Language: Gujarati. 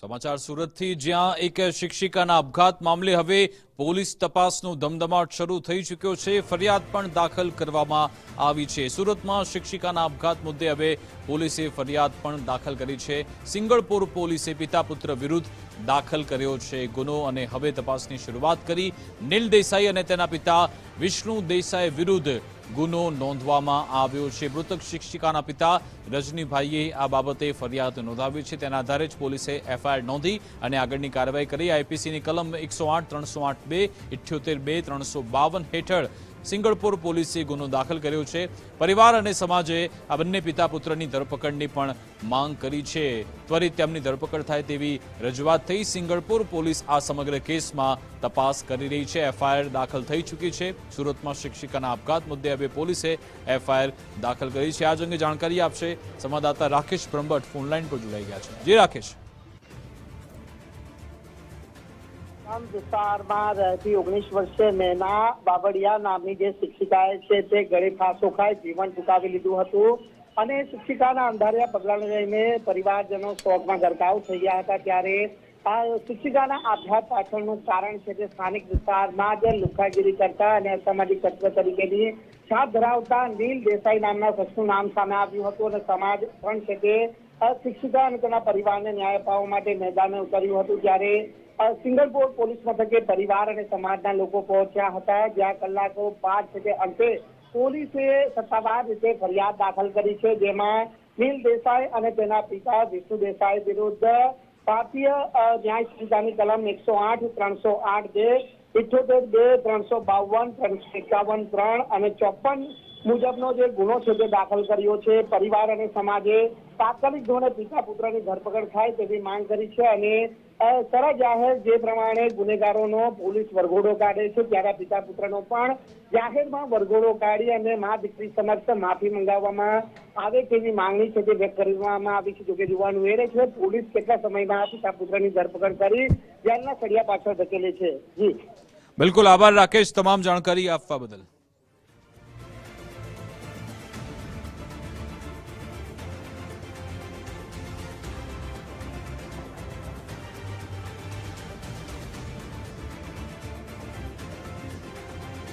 સમાચાર સુરતથી. જ્યાં એક શિક્ષિકાના આપઘાત મામલે હવે પોલીસ તપાસનો ધમધમાટ શરૂ થઈ ચૂક્યો છે. ફરિયાદ પણ દાખલ કરવામાં આવી છે. સુરતમાં શિક્ષિકાના આપઘાત મુદ્દે હવે પોલીસે ફરિયાદ પણ દાખલ કરી છે. સિંગળપુર પોલીસે પિતા પુત્ર વિરુદ્ધ દાખલ કર્યો છે ગુનો અને હવે તપાસની શરૂઆત કરી. નીલ દેસાઈ અને તેના પિતા વિષ્ણુ દેસાઈ વિરુદ્ધ ગુનો નોંધવામાં આવ્યો છે. મૃતક શિક્ષિકાના પિતા રજનીભાઈએ આ બાબતે ફરિયાદ નોંધાવી છે. તેના આધારે જ પોલીસે એફઆઈઆર નોંધી અને આગળની કાર્યવાહી કરી. આઈપીસીની કલમ એકસો આઠ, ત્રણસો આઠ બે, ઇઠ્યોતેર બે, ત્રણસો બાવન હેઠળ સિંગળપુર પોલીસે ગુનો દાખલ કર્યો છે. પરિવાર અને સમાજે આ બંને પિતા પુત્રની ધરપકડની પણ માંગ કરી છે. ત્વરિત તેમની ધરપકડ થાય તેવી રજૂઆત થઈ સિંગળપુર પોલીસ આ સમગ્ર કેસમાં તપાસ કરી રહી છે. એફઆઈઆર દાખલ થઈ ચૂકી છે. સુરતમાં શિક્ષિકાના આપઘાત મુદ્દે હવે પોલીસે એફઆઈઆર દાખલ કરી છે. આજ અંગે જાણકારી આપશે સંવાદદાતા રાકેશ બ્રહ્મભટ્ટ. ફોનલાઈન પર જોડાઈ ગયા છે. જી, રાકેશ. વિસ્તારમાં રહેતી ઓગણીસ વર્ષે મેના બાબડિયા નામની જે શિક્ષિકાએ છે તે ગળે ફાંસો ખાઈ જીવન ટૂંકાવી લીધું હતું. અને શિક્ષિકાના અંધારિયા પગલાને લઈને પરિવારજનો શોકમાં ગરકાવ થઈ ગયા હતા ત્યારે આ શિક્ષિકાના આઘાત પાછળનું કારણ છે કે સ્થાનિક વિસ્તારમાં જે લુખાગીરી કરતા અને અસામાજિક તત્વ તરીકેની છાપ ધરાવતા નીલ દેસાઈ નામના શખ્સનું નામ સામે આવ્યું હતું અને સમાજ પણ છે કે શિક્ષિકા અને તેના પરિવારને ન્યાય અપાવવા માટે મેદાને ઉતર્યું હતું. જ્યારે સિંગલપોર પોલીસ મથકે પરિવાર અને સમાજના લોકો પહોંચ્યા હતા. જ્યાં કલાકો બાદ છે કે અંતે પોલીસે સત્તાવાર રીતે ફરિયાદ દાખલ કરી છે. જેમાં નીલ દેસાઈ અને તેના પિતા વિષ્ણુ દેસાઈ વિરુદ્ધ ભારતીય ન્યાય સંહિતાની કલમ એકસો આઠ, ત્રણસો આઠ બે, ઇઠ્યોતેર બે, ત્રણસો બાવન, ત્રણસો એકાવન ત્રણ અને ચોપન મુજબનો જે ગુનો છે તે દાખલ કર્યો છે પરિવાર અને સમાજે તાત્કાલિક ધોરણે પિતા પુત્રની ધરપકડ થાય તેવી માંગ કરી છે અને અ, સરળ જાહેર જે પ્રમાણે ગુનેગારોનો પોલીસ વરઘોડો કાઢે છે ત્યારે પિતા પુત્રનો પણ જાહેરમાં વરઘોડો કાઢી અને મા દીકરી સમક્ષ માફી મંગાવવામાં આવે તેવી માંગણી છે તે વ્યક્ત કરવામાં આવી છે. જોકે જોવાનું એ છે પોલીસ કેટલા સમયમાં પિતા પુત્રની ધરપકડ કરી જેલના સળિયા પાછળ ધકેલે છે. જી. બિલકુલ આભાર રાકેશ. તમામ જાણકારી આપવા બદલ.